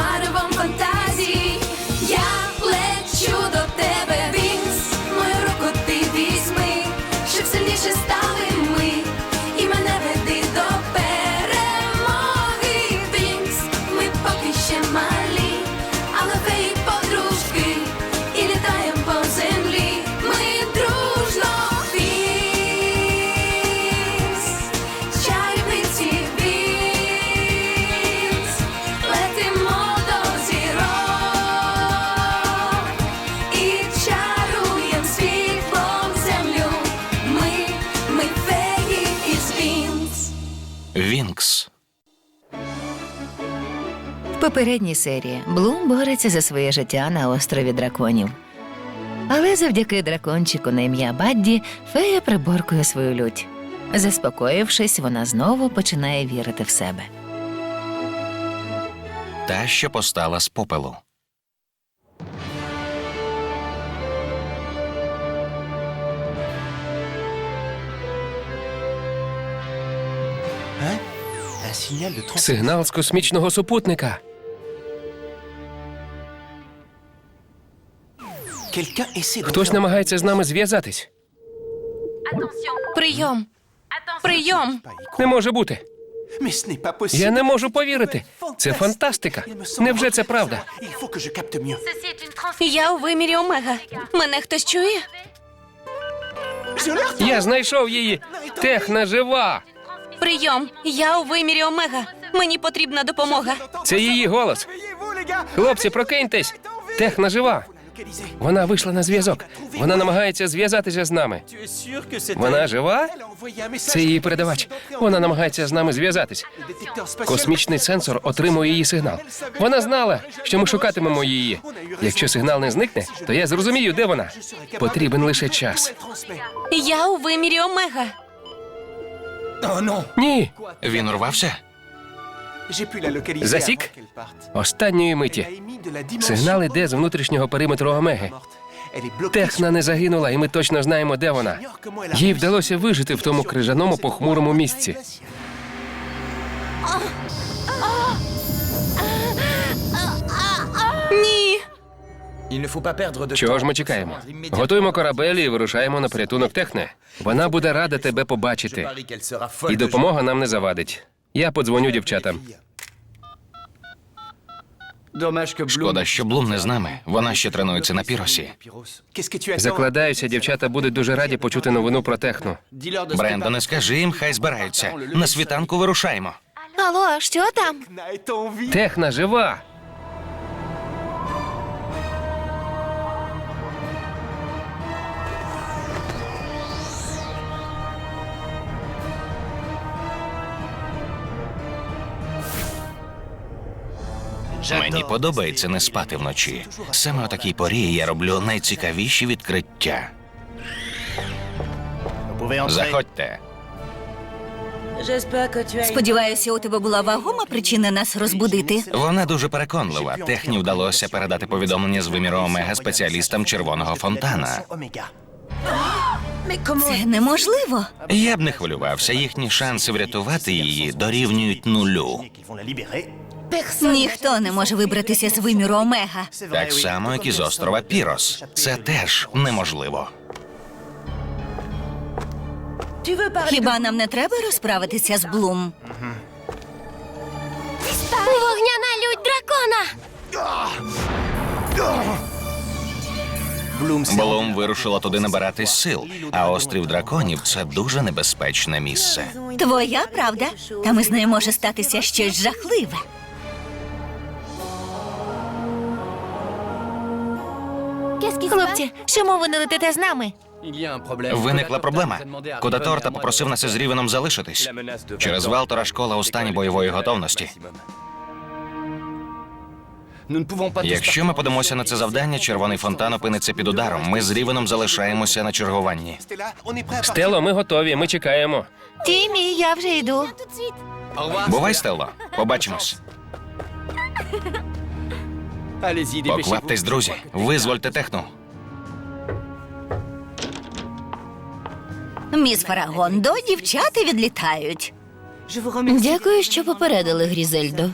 para, vamos fantasma. Попередній серії Блум бореться за своє життя на острові драконів. Але завдяки дракончику на ім'я Бадді фея приборкує свою лють. Заспокоївшись, вона знову починає вірити в себе. Та, що постала з попелу. De trans... Сигнал з космічного супутника. Хтось намагається з нами зв'язатись. Прийом. Прийом. Не може бути. Я не можу повірити. Це фантастика. Невже це правда? Я у вимірі Омега. Мене хтось чує? Я знайшов її. Техна жива. Прийом. Я у вимірі Омега. Мені потрібна допомога. Це її голос. Хлопці, прокиньтесь. Техна жива. Вона вийшла на зв'язок. Вона намагається зв'язатися з нами. Вона жива? Це її передавач. Вона намагається з нами зв'язатись. Космічний сенсор отримує її сигнал. Вона знала, що ми шукатимемо її. Якщо сигнал не зникне, то я зрозумію, де вона. Потрібен лише час. Я у вимірі Омега. Oh Ні, Він урвався? Засік? останньої миті. a émis de la dimension Сигнал іде з внутрішнього периметру Омеги. Техна не загинула, і ми точно знаємо, де вона. Їй вдалося вижити в тому крижаному похмурому місці. Ні. Чого ж ми чекаємо? Готуємо корабель і вирушаємо на порятунок Техне. Вона буде рада тебе побачити. І допомога нам не завадить. Я подзвоню дівчатам. Шкода, що Блум не з нами. Вона ще тренується на піросі. Закладаюся, дівчата будуть дуже раді почути новину про техну. Брендоне, скажи їм, хай збираються. На світанку вирушаємо. Алло, що там? Техна жива. Мені подобається не спати вночі. Саме о такій порі я роблю найцікавіші відкриття. Заходьте. Сподіваюся, у тебе була вагома причина нас розбудити. Вона дуже переконлива. Техні вдалося передати повідомлення з виміру Омега спеціалістам червоного фонтана. Це неможливо. Я б не хвилювався. Їхні шанси врятувати її дорівнюють нулю. Ніхто не може вибратися з виміру Омега. Так само, як і з острова Пірос. Це теж неможливо. Хіба нам не треба розправитися з Блум? Вогняна лють дракона. Блум вирушила туди набиратись сил, а острів драконів це дуже небезпечне місце. Твоя правда? Та ми з нею може статися щось жахливе. Хлопці, чому ви не летите з нами? Виникла проблема. Кодаторта попросив нас із Рівеном залишитись. Через Валтора школа у стані бойової готовності. Якщо ми подамося на це завдання, червоний фонтан опиниться під ударом. Ми з Рівеном залишаємося на чергуванні. Стело, ми готові, ми чекаємо. Тімі, я вже йду. Бувай, Стелло. Побачимось. Покваптесь, друзі. Визвольте техну. Міс Фарагондо, дівчата відлітають. Дякую, що попередили, Грізельдо.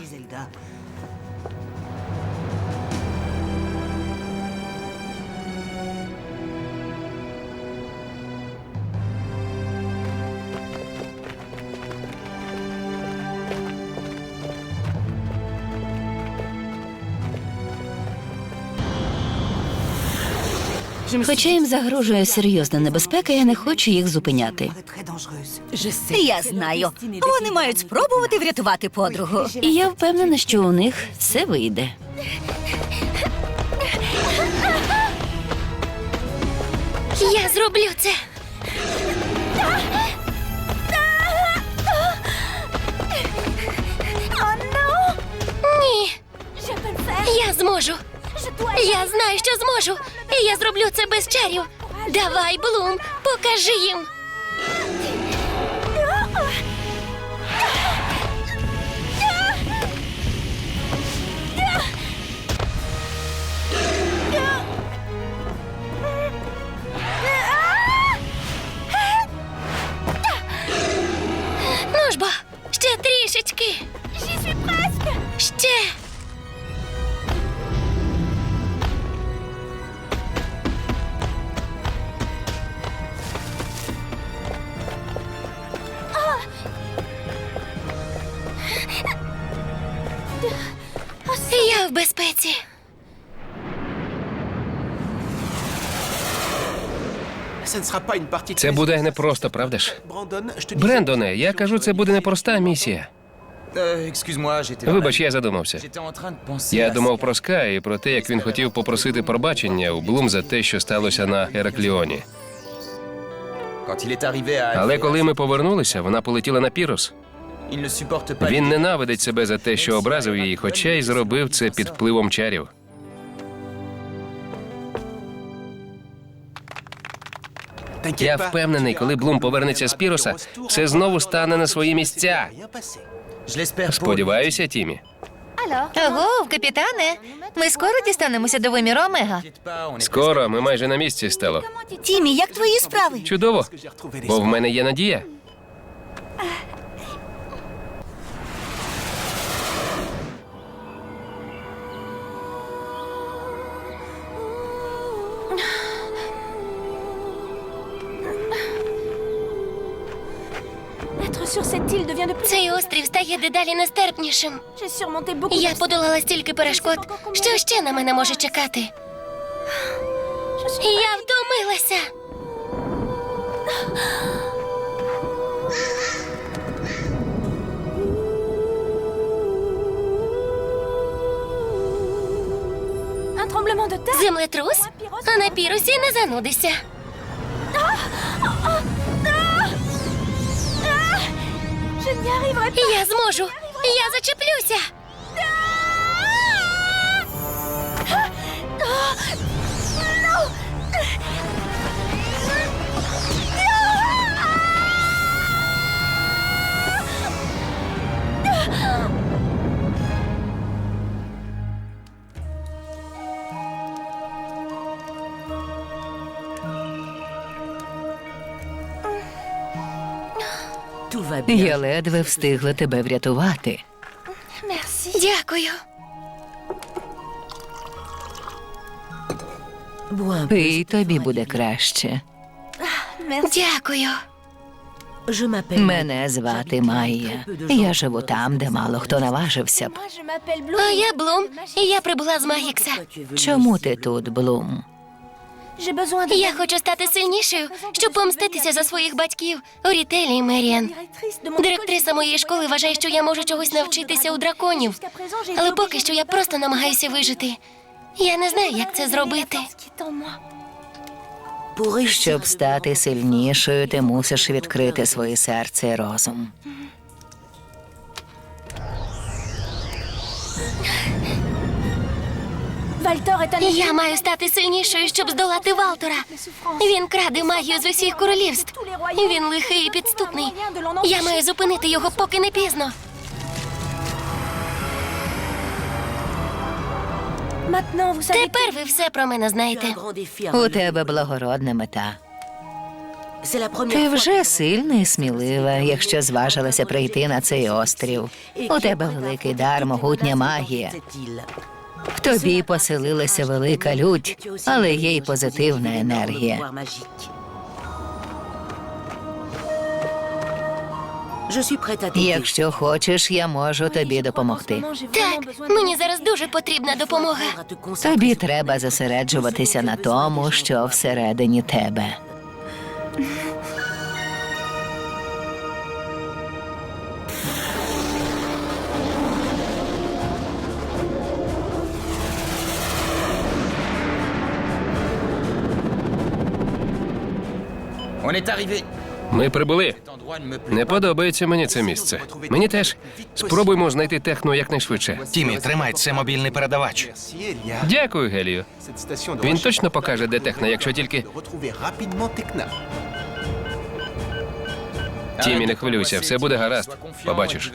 Хоча їм загрожує серйозна небезпека, я не хочу їх зупиняти. Я знаю. Вони мають спробувати врятувати подругу. І я впевнена, що у них все вийде. Я зроблю це. Ні. Я зможу. Я знаю, що зможу. І я зроблю це без чарів. Давай, Блум, покажи їм. Ну ж бо, ще трішечки. Це буде непросто, правда ж? Брендоне, я кажу, це буде непроста місія. J'étais. Вибач, я задумався. Я думав про Скай і про те, як він хотів попросити пробачення у Блум за те, що сталося на Еракліоні. Але коли ми повернулися, вона полетіла на pas. Він ненавидить себе за те, що образив її, хоча й зробив це під впливом чарів. Я впевнений, коли Блум повернеться з піруса, Піроса, все знову стане на свої місця. Сподіваюся, Тімі. Ого, капітане, ми скоро дістанемося до виміру Омега. Скоро ми майже на місці стало. Тімі, як твої справи? Чудово, бо в мене є надія. Цей острів стає дедалі нестерпнішим. Я подолала стільки перешкод. Що ще на мене може чекати? Я втомилася. Землетрус? А на пірусі не занудися. Я зможу. Я зачеплюся. Я ледве встигла тебе врятувати. Дякую. І тобі буде краще. Дякую. Мене звати Майя. Я живу там, де мало хто наважився б. А я Блум, і я прибула з Магікса. Чому ти тут, Блум? Я хочу стати сильнішою, щоб помститися за своїх батьків Орітелі і Меріан. Директриса моєї школи вважає, що я можу чогось навчитися у драконів. Але поки що я просто намагаюся вижити. Я не знаю, як це зробити. Щоб стати сильнішою, ти мусиш відкрити своє серце і розум. Я маю стати сильнішою, щоб здолати Валтора. Він краде магію з усіх королівств. Він лихий і підступний. Я маю зупинити його, поки не пізно. Тепер ви все про мене знаєте. У тебе благородна мета. Ти вже сильна і смілива, якщо зважилася прийти на цей острів. У тебе великий дар, могутня магія. В тобі поселилася велика лють, але є й позитивна енергія. Якщо хочеш, я можу тобі допомогти. Так, мені зараз дуже потрібна допомога. Тобі треба зосереджуватися на тому, що всередині тебе. Ми прибули. Не подобається мені це місце. Мені теж. Спробуймо знайти техно якнайшвидше. Тімі, тримай, це мобільний передавач. Дякую, Гелію. Він точно покаже, де техно, якщо тільки. Тімі, не хвилюйся, все буде гаразд. Побачиш.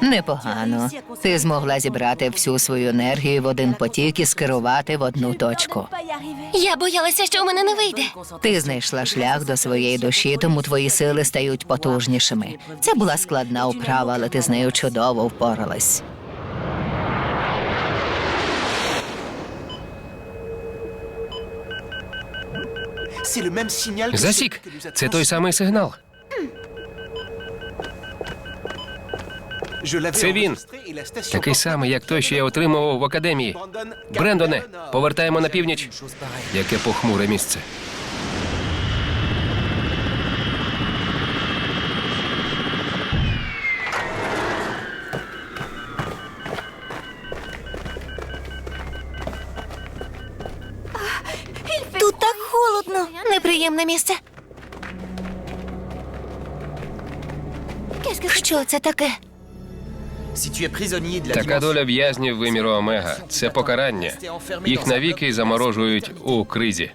Непогано. Ти змогла зібрати всю свою енергію в один потік і скерувати в одну точку. Я боялася, що у мене не вийде. Ти знайшла шлях до своєї душі, тому твої сили стають потужнішими. Це була складна вправа, але ти з нею чудово впоралась. Засік. Це той самий сигнал. Це він. Такий самий, як той, що я отримував в академії. Брендоне, повертаємо на північ. Яке похмуре місце. Тут так холодно. Неприємне місце. Що це таке? Така доля в'язнів виміру Омега. Це покарання. Їх навіки заморожують у кризі.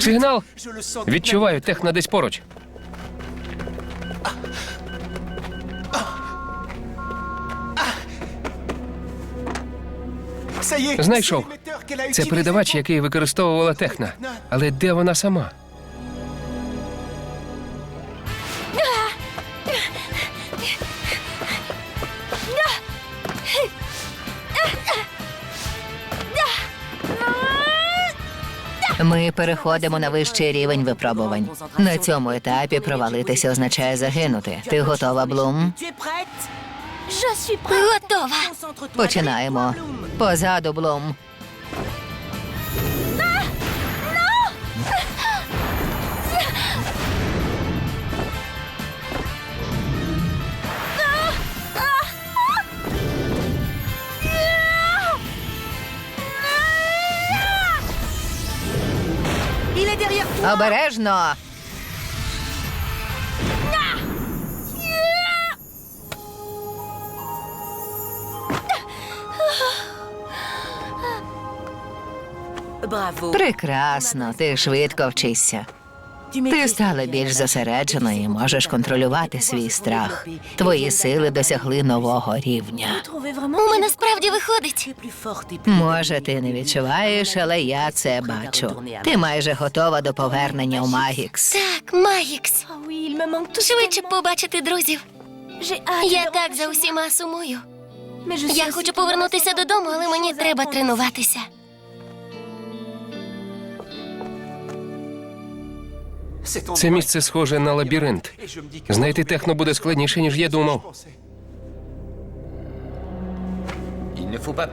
Сигнал. Відчуваю, техно десь поруч. Знайшов. Це передавач, який використовувала техна. Але де вона сама? Ми переходимо на вищий рівень випробувань. На цьому етапі провалитися означає загинути. Ти готова, Блум? Готова. Починаємо. Позаду, Блум. Обережно. Прекрасно, ти швидко вчишся. Ти стала більш зосередженою і можеш контролювати свій страх. Твої сили досягли нового рівня. У мене справді виходить. Може, ти не відчуваєш, але я це бачу. Ти майже готова до повернення у Магікс. Так, Магікс. Швидше побачити друзів. Я так за усіма сумую. Я хочу повернутися додому, але мені треба тренуватися. Це місце схоже на лабіринт. Знайти техно буде складніше, ніж я думав.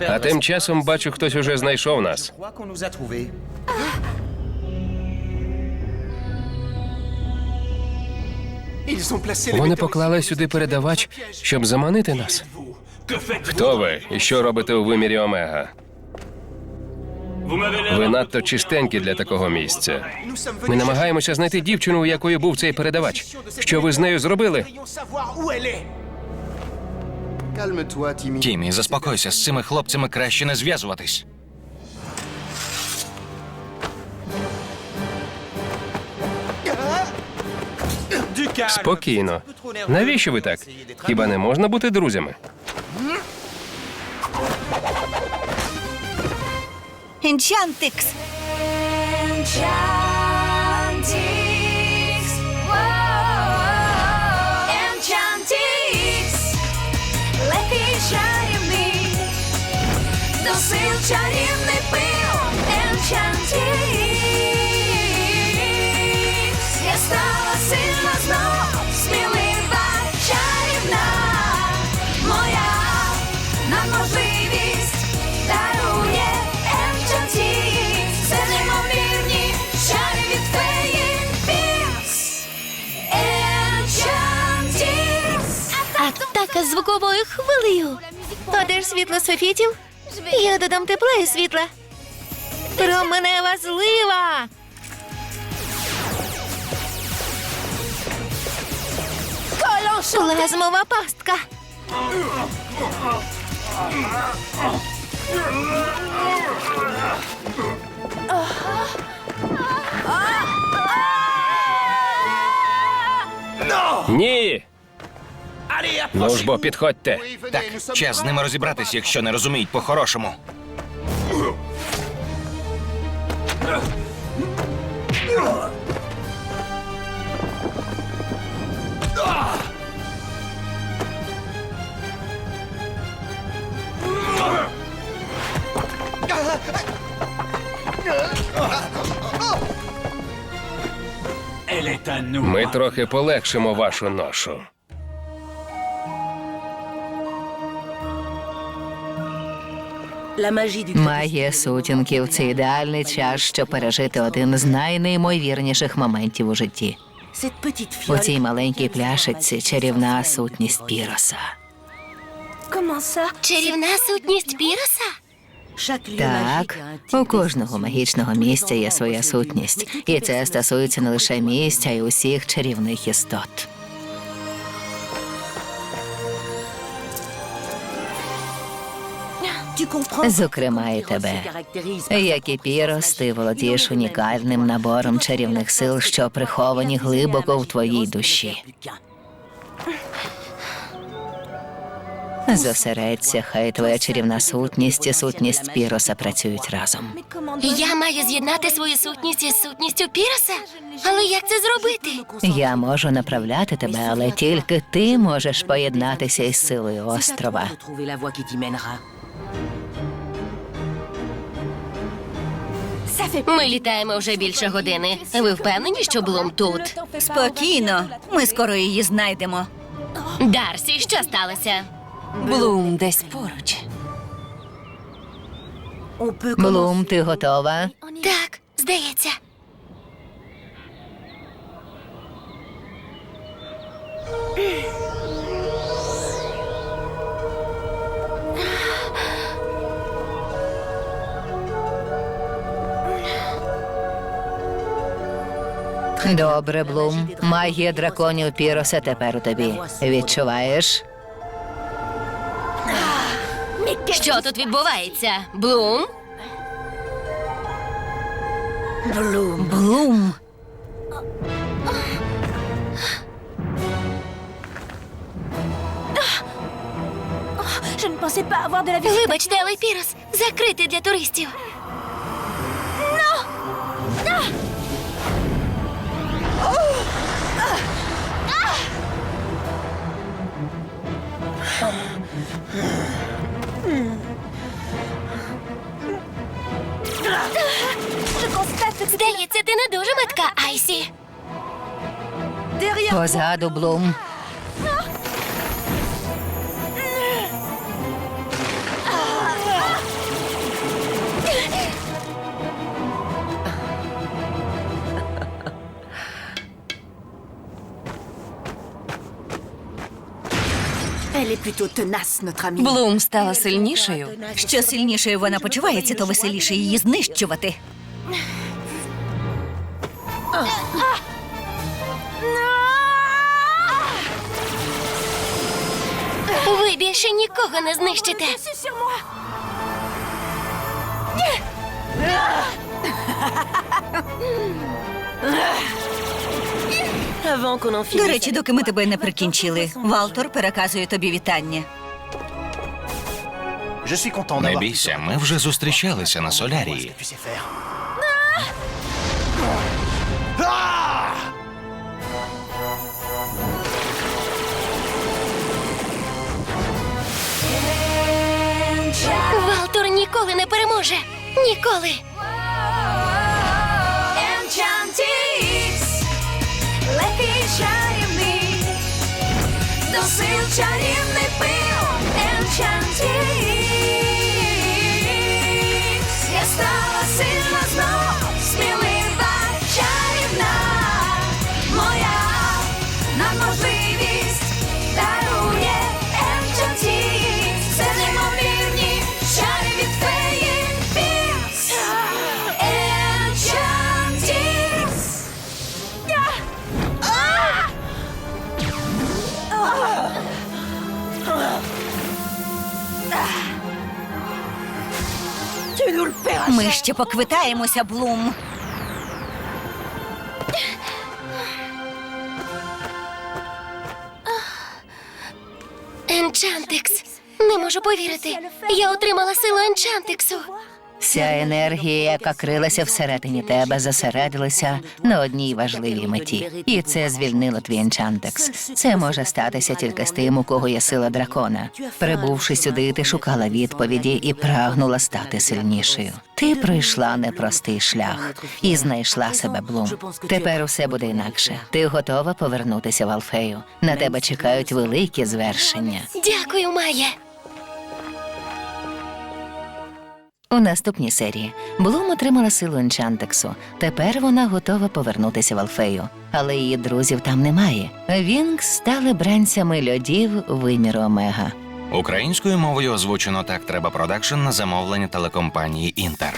А тим часом бачу, хтось уже знайшов нас. Вони поклали сюди передавач, щоб заманити нас. Хто ви і що робите у вимірі Омега? Ви надто чистенькі для такого місця. Ми намагаємося знайти дівчину, у якої був цей передавач. Що ви з нею зробили? Тімі, заспокойся, з цими хлопцями краще не зв'язуватись. Спокійно. Навіщо ви так? Хіба не можна бути друзями? Енчантикс. Легкий сил чарівний пил Енчантікс. Я стала сильна знов, смілива, чарівна, моя надможливість дарує Енчантікс. Це неймовірні чари від феї Пікс. Енчантікс. Атака звуковою хвилею. А світло софітів? Я додам тепла і світла. Променева злива. Плазмова пастка. Ні. Ну ж бо підходьте. Так, час з ними розібратись, якщо не розуміють по-хорошому. Ми трохи полегшимо вашу ношу. Магія сутінків це ідеальний час, щоб пережити один з найнеймовірніших моментів у житті. У цій маленькій пляшиці чарівна сутність Піроса. Чарівна сутність Піроса? Так, у кожного магічного місця є своя сутність, і це стосується не лише місця, а й усіх чарівних істот. Зокрема, і тебе. Як і Пірос, ти володієш унікальним набором чарівних сил, що приховані глибоко в твоїй душі. Зосередься, хай твоя чарівна сутність і сутність Піроса працюють разом. Я маю з'єднати свою сутність із сутністю Піроса? Але як це зробити? Я можу направляти тебе, але тільки ти можеш поєднатися із силою острова. Ми літаємо вже більше години. Ви впевнені, що Блум тут? Спокійно, ми скоро її знайдемо. Дарсі, що сталося? Блум десь поруч. Блум, ти готова? Так, здається. Добре, Блум. Магія драконів Піроса тепер у тобі. Відчуваєш? Що тут відбувається? Блум? Блум. Вибачте, але Пірос закритий для туристів. Здається, ти не дуже метка, Айсі. Позаду, Блум. Блум стала сильнішою. Що сильнішою вона почувається, то веселіше її знищувати. Ви більше нікого не знищите. До речі, доки ми тебе не прикінчили, Валтор переказує тобі вітання. Не бійся, ми вже зустрічалися на солярії. Валтор ніколи не переможе. Ніколи. До сил чарівний пил. Енчантікс, Ми ще поквитаємося, Блум. Енчантикс. Не можу повірити. Я отримала силу Енчантиксу. Вся енергія, яка крилася всередині тебе, зосередилася на одній важливій меті. І це звільнило твій енчантекс. Це може статися тільки з тим, у кого є сила дракона. Прибувши сюди, ти шукала відповіді і прагнула стати сильнішою. Ти пройшла непростий шлях і знайшла себе Блум. Тепер усе буде інакше. Ти готова повернутися в Алфею. На тебе чекають великі звершення. Дякую, Майя. У наступній серії Блум отримала силу Енчантексу. Тепер вона готова повернутися в Алфею, але її друзів там немає. Вінкс стали бранцями льодів виміру Омега. Українською мовою озвучено так треба продакшн на замовлення телекомпанії Інтер.